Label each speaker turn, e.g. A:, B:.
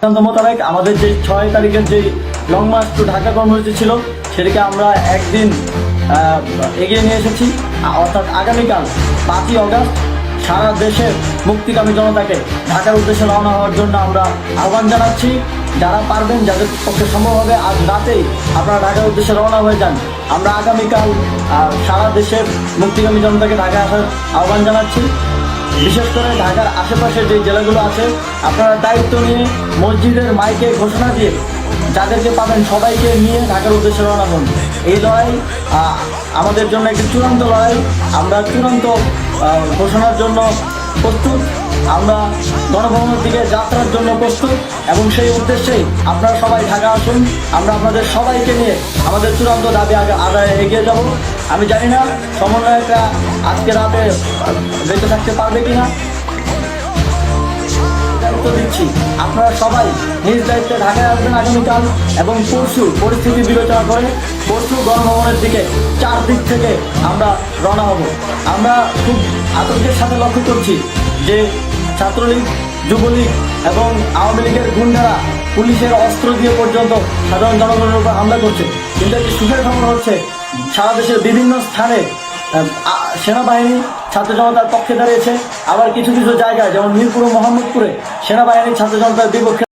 A: সিদ্ধান্ত মোতাবেক আমাদের যে ছয় তারিখের যে লং মার্চ টু ঢাকা কর্মসূচি ছিল, সেটাকে আমরা একদিন এগিয়ে নিয়ে এসেছি। অর্থাৎ আগামীকাল পাঁচই অগস্ট সারা দেশের মুক্তিকামী জনতাকে ঢাকার উদ্দেশ্যে রওনা হওয়ার জন্য আমরা আহ্বান জানাচ্ছি। যারা পারবেন, যাদের পক্ষে সম্ভব হবে, আজ রাতেই আপনারা ঢাকার উদ্দেশ্যে রওনা হয়ে যান। আমরা আগামীকাল সারা দেশের মুক্তিকামী জনতাকে ঢাকায় আসার আহ্বান জানাচ্ছি। বিশেষ করে ঢাকার আশেপাশে যে জেলাগুলো আছে, আপনারা দায়িত্ব নিয়ে মসজিদের মাইকে ঘোষণা দিয়ে যাদেরকে পাবেন সবাইকে নিয়ে ঢাকার উদ্দেশ্যে রওনা হন। এই লড়াই আমাদের জন্য একটি চূড়ান্ত লড়াই। আমরা চূড়ান্ত ঘোষণার জন্য প্রস্তুত। আমরা গণভবনের দিকে যাত্রার জন্য প্রস্তুত এবং সেই উদ্দেশ্যে আপনারা সবাই ঢাকা আসুন। আমরা আপনাদের সবাইকে নিয়ে আমাদের চূড়ান্ত দাবি আগে আদায়ে এগিয়ে যাব। আমি জানি না সমন্বয়করা আজকে রাতে বেঁচে থাকতে পারবে কিনা। দায়িত্ব দিচ্ছি। আপনারা সবাই নিজ দায়িত্বে ঢাকায় আসবেন আগামীকাল এবং পরশু পরিস্থিতি বিবেচনা করে পরশু গণভবনের দিকে চার দিক থেকে আমরা রওনা হব। আমরা খুব আতঙ্কের সাথে লক্ষ্য করছি যে ছাত্রলীগ, যুবলীগ এবং আওয়ামী লীগের গুন্ডারা পুলিশের অস্ত্র দিয়ে পর্যন্ত সাধারণ জনগণের উপর হামলা করছে। কিন্তু একটি সুখের খবর হচ্ছে, সারা দেশের বিভিন্ন স্থানে সেনাবাহিনী ছাত্র জনতার পক্ষে দাঁড়িয়েছে। আবার কিছু কিছু জায়গায়, যেমন মিরপুর ও মোহাম্মদপুরে সেনাবাহিনীর ছাত্র জনতার বিপক্ষে